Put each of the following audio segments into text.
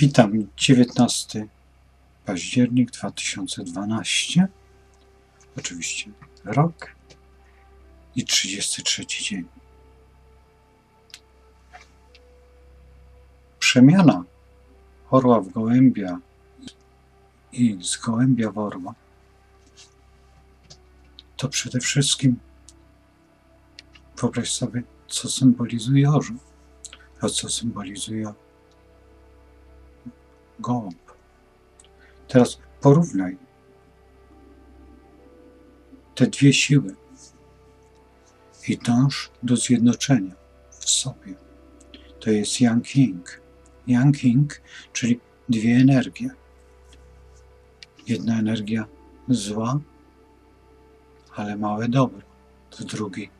Witam, 19 październik 2012. Oczywiście rok i 33 dzień. Przemiana orła w gołębia i z gołębia w orła to przede wszystkim wyobraź sobie, co symbolizuje orzeł, a co symbolizuje gołąb. Teraz porównaj te dwie siły i dąż do zjednoczenia w sobie. To jest Yang Yin. Yang Yin, czyli dwie energie. Jedna energia zła, ale małe dobro. To drugi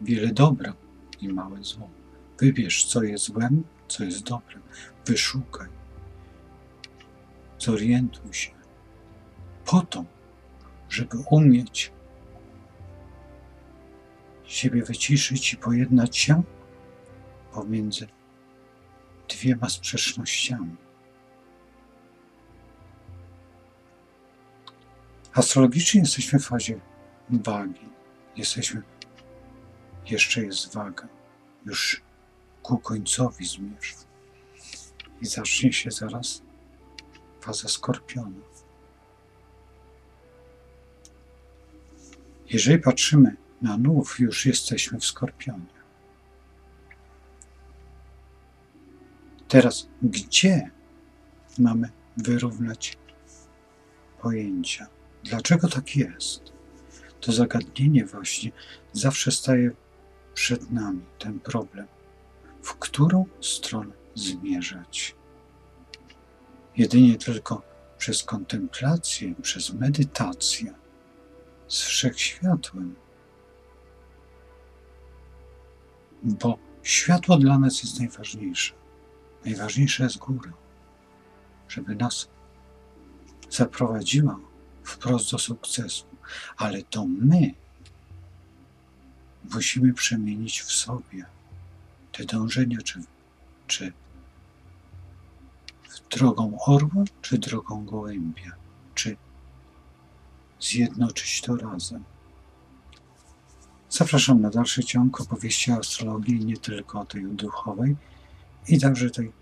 wiele dobra i małe zło. Wybierz, co jest złem, co jest dobrem. Wyszukaj zorientuj się po to, żeby umieć siebie wyciszyć i pojednać się pomiędzy dwiema sprzecznościami. Astrologicznie jesteśmy w fazie wagi. Jesteśmy, jeszcze jest waga. Już ku końcowi zmierza. I zacznie się zaraz faza skorpiona. Jeżeli patrzymy na nów, już jesteśmy w skorpionie. Teraz, gdzie mamy wyrównać pojęcia? Dlaczego tak jest? To zagadnienie właśnie zawsze staje przed nami, ten problem. W którą stronę zmierzać? Jedynie tylko przez kontemplację, przez medytację z wszechświatłem. Bo światło dla nas jest najważniejsze. Najważniejsza jest góra, żeby nas zaprowadziła wprost do sukcesu. Ale to my musimy przemienić w sobie te dążenia, czy, czy drogą orła, czy drogą gołębia, czy zjednoczyć to razem. Zapraszam na dalszy ciąg opowieści o astrologii, nie tylko tej duchowej, i także tej,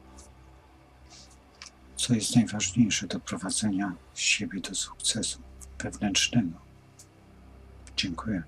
co jest najważniejsze do prowadzenia siebie do sukcesu wewnętrznego. Dziękuję.